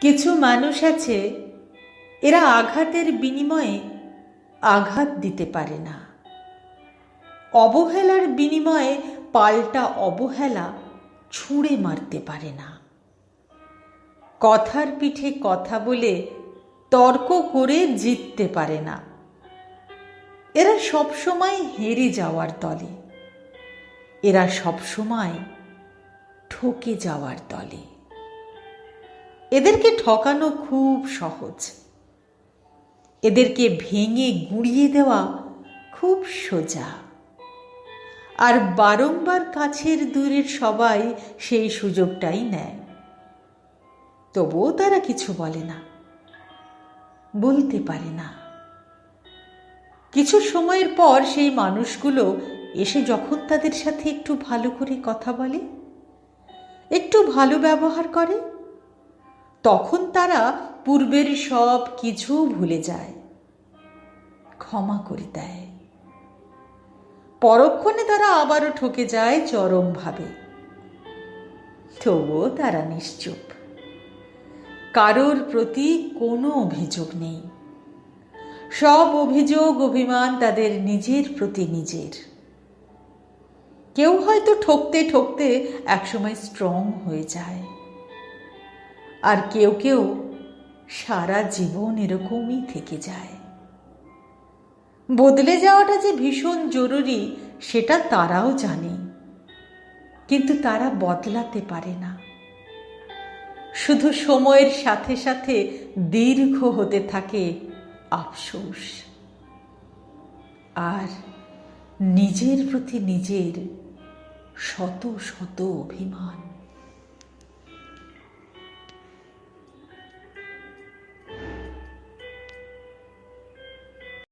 কিছু মানুষ আছে, এরা আঘাতের বিনিময়ে আঘাত দিতে পারে না। অবহেলার বিনিময়ে পাল্টা অবহেলা ছুঁড়ে মারতে পারে না। কথার পিঠে কথা বলে তর্ক করে জিততে পারে না। এরা সবসময় হেরে যাওয়ার দলে এরা সবসময় ঠকে যাওয়ার দলে এদেরকে ঠকানো খুব সহজ। এদেরকে ভেঙে গুঁড়িয়ে দেওয়া খুব সোজা। আর বারংবার কাছের দূরের সবাই সেই সুযোগটাই নেয়। তবুও তারা কিছু বলে না, বলতে পারে না। কিছু সময়ের পর সেই মানুষগুলো এসে যখন তাদের সাথে একটু ভালো করে কথা বলে, একটু ভালো ব্যবহার করে তখন তারা পূর্বের সব কিছু ভুলে যায়। ক্ষমা করে দেয়। পরক্ষণে তারা আবারও ঠকে যায় চরমভাবে। তবুও তারা নিশ্চুপ। কারোর প্রতি কোনো অভিযোগ নেই। সব অভিযোগ, অভিমান তাদের নিজের প্রতি নিজের। কেউ হয়তো ঠকতে ঠকতে একসময় স্ট্রং হয়ে যায়। আর কেউ কেউ সারা জীবন এরকমই থেকে যায়। বদলে যাওয়াটা যে ভীষণ জরুরি, সেটা তারাও জানে। কিন্তু তারা বদলাতে পারে না। শুধু সময়ের সাথে সাথে দীর্ঘ হতে থাকে আফসোস। আর নিজের প্রতি নিজের শত শত অভিমান।